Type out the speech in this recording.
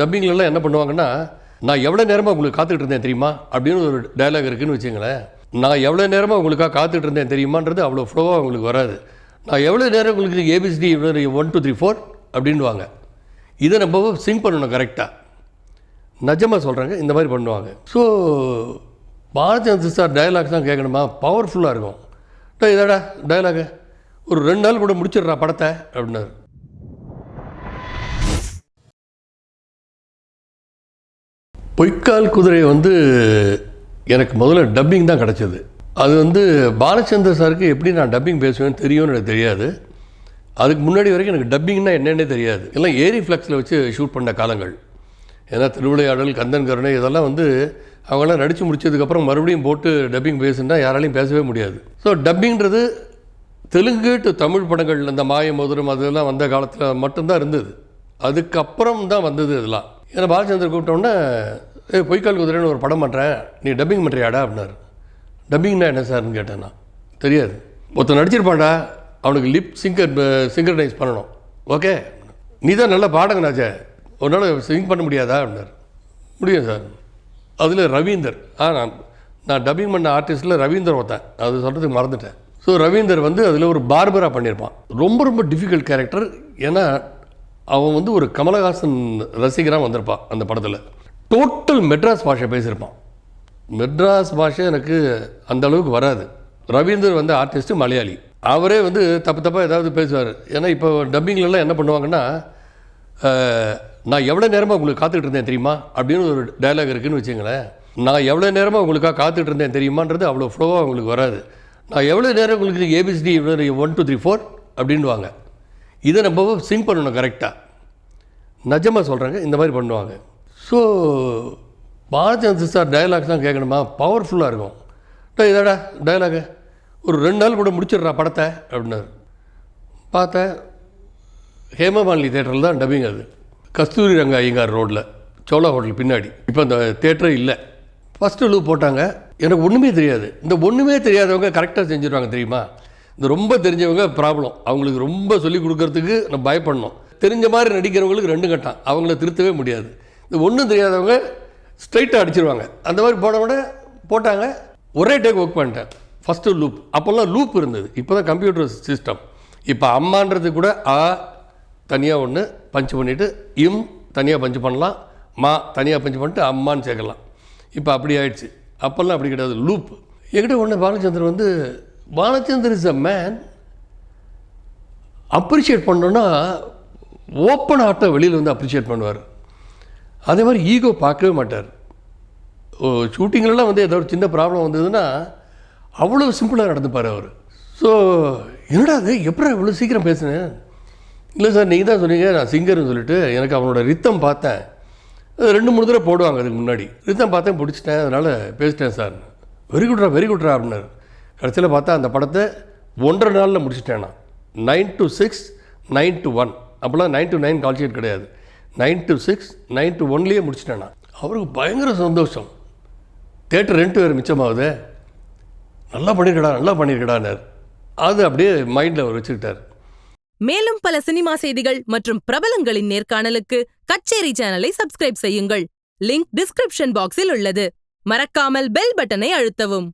டப்பிங்லலாம் என்ன பண்ணுவாங்கன்னா நான் எவ்வளோ நேரமாக உங்களுக்கு காத்துக்கிட்டு இருந்தேன் தெரியுமா? அப்படின்னு ஒரு டயலாக் இருக்குதுன்னு வச்சுங்களேன். நான் எவ்வளோ நேரமாக உங்களுக்காக காத்துக்கிட்டு இருந்தேன் தெரியுமான்றது அவ்வளோ ஃப்ளோவாக உங்களுக்கு வராது. நான் எவ்வளோ நேரம் உங்களுக்கு A B C D one two three four அப்படின்வாங்க இதை நம்ம சிங் பண்ணணும் கரெக்டாக நிஜமாக சொல்கிறாங்க இந்த மாதிரி பண்ணுவாங்க. ஸோ பாரதிய சார் டயலாக்ஸ் தான் கேட்கணுமா? பவர்ஃபுல்லாக இருக்கும். இதடா டைலாகு ஒரு ரெண்டு நாள் கூட முடிச்சிடுறா படத்தை அப்படின்னாரு. பொய்க்கால் குதிரை வந்து எனக்கு முதல்ல டப்பிங் தான் கிடச்சிது. அது வந்து பாலச்சந்தர் சாருக்கு எப்படி நான் டப்பிங் பேசுவேன்னு தெரியும்னு எனக்கு தெரியாது. அதுக்கு முன்னாடி வரைக்கும் எனக்கு டப்பிங்னா என்னென்னே தெரியாது. எல்லாம் ஏரி ஃப்ளக்ஸில் வச்சு ஷூட் பண்ண காலங்கள். ஏன்னா திருவிளையாடல் கந்தன் கருணை இதெல்லாம் வந்து அவங்களாம் நடித்து முடிச்சதுக்கப்புறம் மறுபடியும் போட்டு டப்பிங் பேசுனா யாராலையும் பேசவே முடியாது. ஸோ டப்பிங்கிறது தெலுங்கு டு தமிழ் படங்கள் அந்த மாய மோதிரம் அதெல்லாம் வந்த காலத்தில் மட்டும்தான் இருந்தது. அதுக்கப்புறம் தான் வந்தது இதெல்லாம். ஏன்னா பாலச்சந்தர் கூப்பிட்டோன்னே ஏ பொய்க்கால் குதிரைன்னு ஒரு படம் பண்ணுறேன் நீ டப்பிங் பண்ணுறியாடா அப்படின்னாரு. டப்பிங்னா என்ன சார்னு கேட்டேன் நான். தெரியாது. ஒருத்தன் நடிச்சிருப்பான்டா. அவனுக்கு லிப் சிங்கர் சிங்கர்னைஸ் பண்ணணும். ஓகே நீ தான் நல்ல பாடங்கனாச்சே ஒரு நாள் சிங் பண்ண முடியாதா அப்படின்னாரு. முடியும் சார் அதில் ரவீந்தர். ஆ நான் நான் டப்பிங் பண்ண ஆர்டிஸ்ட்டில் ரவீந்தர் ஒருத்தன். அது சொல்கிறதுக்கு மறந்துட்டேன். ஸோ ரவீந்தர் வந்து அதில் ஒரு பார்பராக பண்ணியிருப்பான். ரொம்ப ரொம்ப டிஃபிகல்ட் கேரக்டர் ஏன்னா அவன் வந்து ஒரு கமலஹாசன் ரசிகராக வந்திருப்பான் அந்த படத்தில். டோட்டல் மெட்ராஸ் பாஷை பேசியிருப்பான் மெட்ராஸ் பாஷை எனக்கு அந்த அளவுக்கு வராது. ரவீந்தர் வந்து ஆர்டிஸ்ட்டு மலையாளி. அவரே வந்து தப்பு தப்பாக ஏதாவது பேசுவார். ஏன்னா இப்போ டப்பிங்லலாம் என்ன பண்ணுவாங்கன்னா நான் எவ்வளோ நேரமாக உங்களுக்கு காத்துக்கிட்டு இருந்தேன் தெரியுமா? அப்படின்னு ஒரு டயலாக் இருக்குதுன்னு வச்சுங்களேன். நான் எவ்வளோ நேரமாக உங்களுக்காக காத்துக்கிட்டு இருந்தேன் தெரியுமான்றது அவ்வளோ ஃப்ளோவாக உங்களுக்கு வராது. நான் எவ்வளோ நேரம் உங்களுக்கு A B C D one two three four அப்படின்வாங்க இதை நம்ம சிங் பண்ணணும் கரெக்டாக நிஜமாக சொல்கிறாங்க இந்த மாதிரி பண்ணுவாங்க. ஸோ பாரதிய சார் டயலாக்ஸ் தான் கேட்கணுமா? பவர்ஃபுல்லாக இருக்கும். டே இதடா டைலாகு ஒரு ரெண்டு நாள் கூட முடிச்சிடுறா படத்தை அப்படின்னாரு. பார்த்தேன் ஹேமமாலினி தேட்டரில் தான் டப்பிங் அது. கஸ்தூரி ரங்க ஐயங்கார் ரோட்டில் சோழா ஹோட்டல் பின்னாடி. இப்போ அந்த தேட்டரே இல்லை. ஃபஸ்ட்டு லூ போட்டாங்க. எனக்கு ஒன்றுமே தெரியாது. இந்த ஒன்றுமே தெரியாதவங்க கரெக்டாக செஞ்சுருவாங்க தெரியுமா? இந்த ரொம்ப தெரிஞ்சவங்க ப்ராப்ளம் அவங்களுக்கு ரொம்ப சொல்லிக் கொடுக்கறதுக்கு நம்ம பயப்படணும். தெரிஞ்ச மாதிரி நடிக்கிறவங்களுக்கு ரெண்டு கட்டம். அவங்கள திருத்தவே முடியாது. ஒன்றும் தெரியாதவங்க ஸ்ட்ரைட்டாக அடிச்சிருவாங்க. அந்த மாதிரி போன உடனே போட்டாங்க. ஒரே டேக் ஒர்க் பண்ணிட்டேன். ஃபஸ்ட்டு லூப் அப்போல்லாம் லூப் இருந்தது. இப்போ தான் கம்ப்யூட்டர் சிஸ்டம் இப்போ அம்மான்றது கூட ஆ தனியாக ஒன்று பஞ்ச் பண்ணிவிட்டு இம் தனியாக பஞ்ச் பண்ணலாம். மா தனியாக பஞ்ச் பண்ணிட்டு அம்மான்னு சேர்க்கலாம். இப்போ அப்படி ஆயிடுச்சு. அப்போல்லாம் அப்படி கிடையாது. லூப் என்கிட்ட ஒன்று பாலச்சந்தர் வந்து Balachander is a man appreciate பண்ணோன்னா ஓப்பன் ஆர்ட்டை வெளியில் வந்து அப்ரிஷியேட் பண்ணுவார். அதே மாதிரி ஈகோ பார்க்கவே மாட்டார். ஓ ஷூட்டிங்லலாம் வந்து ஏதோ ஒரு சின்ன ப்ராப்ளம் வந்ததுன்னா அவ்வளோ சிம்பிளாக நடந்துப்பார் அவர். ஸோ என்னடா அது எப்படா இவ்வளோ சீக்கிரம் பேசுனேன் இல்லை சார் நீங்கள் தான் சொன்னீங்க நான் சிங்கர்னு சொல்லிட்டு எனக்கு அவனோட ரித்தம் பார்த்தேன். அது ரெண்டு மூணு தடவை போடுவாங்க அதுக்கு முன்னாடி. ரித்தம் பார்த்தேன் பிடிச்சிட்டேன் அதனால் பேசிட்டேன் சார். வெரி குட்ரா வெரி குட்ரா அப்படின்னாரு. கடைசியில் பார்த்தா அந்த படத்தை ஒன்றரை நாளில் முடிச்சிட்டேன் நான். Nine to six nine to one அப்போல்லாம் nine to nine call sheet கிடையாது. Nine to six nine to ஒன்லேயே முடிச்சிட்டேன்? நான் அவருக்கு பயங்கர சந்தோஷம். தேட்டர் ரெண்டு வேறு மிச்சமாகுது. நல்லா பண்ணியிருக்கடா நல்லா பண்ணியிருக்கடானார் அது அப்படியே மைண்டில் அவர் வச்சுக்கிட்டார். மேலும் பல சினிமா செய்திகள் மற்றும் பிரபலங்களின் நேர்காணலுக்கு கச்சேரி சேனலை சப்ஸ்கிரைப் செய்யுங்கள். லிங்க் டிஸ்கிரிப்ஷன் பாக்ஸில் உள்ளது. மறக்காமல் பெல் பட்டனை அழுத்தவும்.